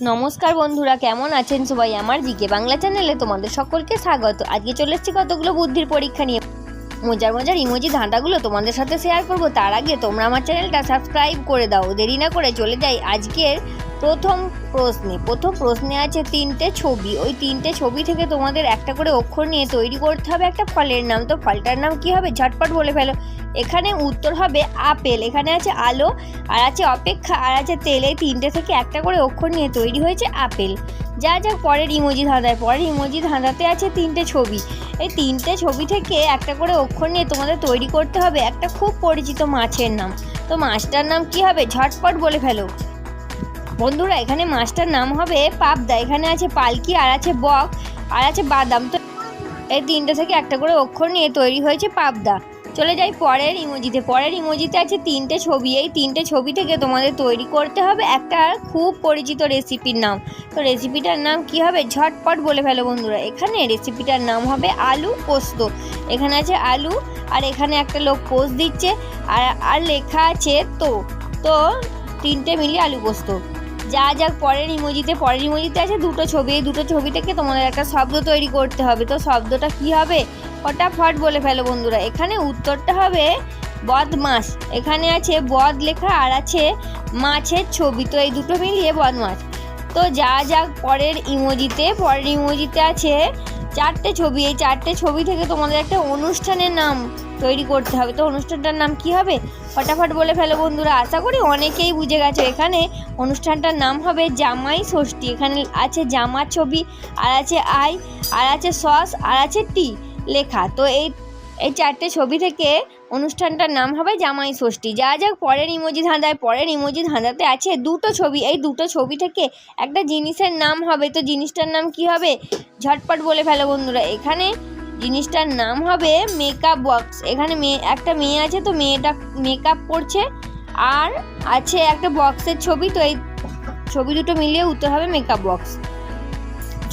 নমস্কার বন্ধুরা, কেমন আছেন সবাই? আমার জিকে বাংলা চ্যানেলে তোমাদের সকলকে স্বাগত। আজকে চলে এসেছি কতগুলো বুদ্ধির পরীক্ষা নিয়ে। মজার মজার ইমোজি ধাঁধাগুলো তোমাদের সাথে শেয়ার করব। তার আগে তোমরা আমার চ্যানেলটা সাবস্ক্রাইব করে দাও। দেরি না করে চলে যাই আজকের প্রথম প্রশ্নে প্রথম প্রশ্নে আছে তিনটে ছবি। ওই তিনটে ছবি থেকে তোমাদের একটা করে অক্ষর নিয়ে তৈরি করতে হবে একটা ফলের নাম। তো ফলটার নাম কি হবে? ঝটপট বলে ফেলো। এখানে উত্তর হবে আপেল। এখানে আছে আলো, আর আছে অপেক্ষা, আর আছে তেল। এই তিনটে থেকে একটা করে অক্ষর নিয়ে তৈরি হয়েছে আপেল। যা যা পরের ইমোজি ধাঁধায়। পরের ইমোজি ধাঁধাতে আছে তিনটে ছবি। এই তিনটে ছবি থেকে একটা করে অক্ষর নিয়ে তোমাদের তৈরি করতে হবে একটা খুব পরিচিত মাছের নাম। তো মাছটার নাম কি হবে? ঝটপট বলে ফেলো। বন্ধুরা, এখানে মাছটার নাম হবে পাবদা। এখানে আছে পালকি, আর আছে বক, আর আছে বাদাম। তো এই তিনটে থেকে একটা করে অক্ষর নিয়ে তৈরি হয়েছে পাবদা। চলে যাই পরের ইমোজিতে। পরের ইমোজিতে আছে তিনটে ছবি। এই তিনটে ছবি থেকে তোমাদের তৈরি করতে হবে একটা খুব পরিচিত রেসিপির নাম। তো রেসিপিটার নাম কি হবে? ঝটপট বলে ফেলো বন্ধুরা। এখানে রেসিপিটার নাম হবে আলু পোস্ত। এখানে আছে আলু, আর এখানে একটা লোক পোস্ট দিচ্ছে, আর আর লেখা আছে তো। তো তিনটে মিলিয়ে আলু পোস্ত। যা যা পরের ইমোজিতে পরের ইমোজিতে আছে, দুটো ছবি, এই দুটো ছবি থেকে তোমাদের একটা শব্দ তৈরি করতে হবে। তো শব্দটা কি হবে? ফটাফট বলে ফেলো বন্ধুরা। এখানে উত্তরটা হবে বদমাস। এখানে আছে বদ লেখা আর আছে মাছের ছবি। তো এই দুটো মিলিয়ে বদমাস। তো যা যা পরের ইমোজিতে পরের ইমোজিতে আছে চারটে ছবি। এই চারটে ছবি থেকে তোমাদের একটা অনুষ্ঠানের নাম তৈরি করতে হবে। তো অনুষ্ঠানটার নাম কি হবে? ফটাফট বলে ফেলো বন্ধুরা, আশা করি অনেকেই বুঝে গেছে। এখানে অনুষ্ঠানটার নাম হবে জামাই ষষ্ঠী। এখানে আছে জামার ছবি, আর আছে আই, আর আছে সস, আর আছে টি লেখা। তো এই এই চারটে ছবি থেকে অনুষ্ঠানটার নাম হবে জামাই ষষ্ঠী। যা যাক, পরের ইমোজি ধাঁধায়, পরের ইমোজি ধাঁধাতে আছে দুটো ছবি। এই দুটো ছবি থেকে একটা জিনিসের নাম হবে। তো জিনিসটার নাম কি হবে? ঝটপট বলে ফেলো বন্ধুরা। এখানে জিনিসটার নাম হবে মেকআপ বক্স এখানে মেয়ে, একটা মেয়ে আছে তো মেয়েটা মেকআপ করছে, আর আছে একটা বক্সের ছবি, তো এই ছবি দুটো মিলিয়ে উত্তর হবে মেকআপ বক্স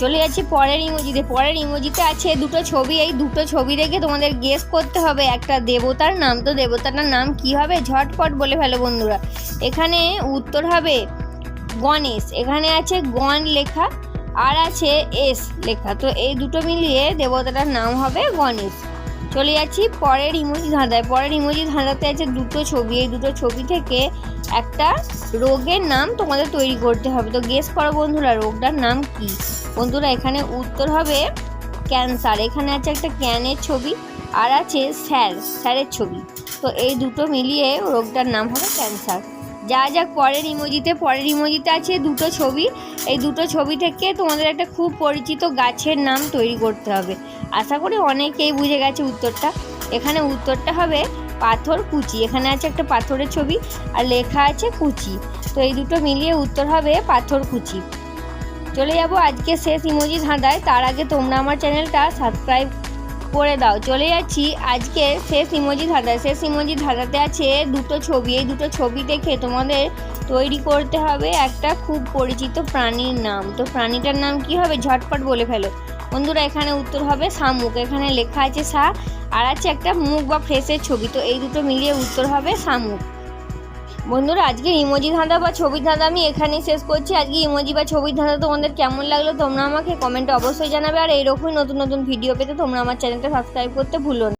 চলে যাচ্ছি পরের ইমোজিতে। পরের ইমোজিতে আছে দুটো ছবি। এই দুটো ছবি দেখে তোমাদের গেস করতে হবে একটা দেবতার নাম। তো দেবতাটার নাম কি হবে? ঝটপট বলে ফেলো বন্ধুরা। এখানে উত্তর হবে গণেশ। এখানে আছে গণ লেখা। আর আছে এস লেখা। তো এই দুটো মিলিয়ে দেবতাটার নাম হবে গণেশ। চলে যাচ্ছি পরের ইমোজি ধাঁধায়। পরের ইমোজি ধাঁধাতে আছে দুটো ছবি। এই দুটো ছবি থেকে একটা রোগের নাম তোমাদের তৈরি করতে হবে। তো গেস করো বন্ধুরা, রোগটার নাম কি? বন্ধুরা, এখানে উত্তর হবে ক্যান্সার। এখানে আছে একটা ক্যানের ছবি আর আছে স্যার, স্যারের ছবি। তো এই দুটো মিলিয়ে রোগটার নাম হবে ক্যান্সার। যা যা পরের ইমোজিতে পরের ইমোজিতে আছে দুটো ছবি। এই দুটো ছবি থেকে তোমাদের একটা খুব পরিচিত গাছের নাম তৈরি করতে হবে। আশা করি অনেকেই বুঝে গেছে উত্তরটা। এখানে উত্তরটা হবে পাথর কুচি। এখানে আছে একটা পাথরের ছবি আর লেখা আছে কুচি। তো এই দুটো মিলিয়ে উত্তর হবে পাথর কুচি। চলে যাব আজকে শেষ ইমোজি ধাঁধায়। তার আগে তোমরা আমার চ্যানেলটা সাবস্ক্রাইব করে দাও। চলে যাচ্ছি। আজকে শেষ ইমোজি ধাঁধায় শেষ ইমোজি ধাঁধাতে আছে দুটো ছবি। এই দুটো ছবি দেখে তোমাদের তৈরি করতে হবে একটা খুব পরিচিত প্রাণীর নাম। তো প্রাণীটার নাম কি হবে? ঝটপট বলে ফেলো। বন্ধুরা, এখানে উত্তর হবে শামুক। এখানে লেখা আছে সা। আর আছে একটা মুখ বা ফ্রেশের ছবি। তো এই দুটো মিলিয়ে উত্তর হবে শামুক। বন্ধুরা আজকে ইমোজি ধাঁধা বা ছবি ধাঁধা আমি এখানেই শেষ করছি। আজকে ইমোজি বা ছবি ধাঁধা তোমাদের কেমন লাগল তোমরা আমাকে কমেন্টে অবশ্যই জানাবে। আর এইরকমই নতুন নতুন ভিডিও পেতে তোমরা আমার চ্যানেলটা সাবস্ক্রাইব করতে ভুলো না।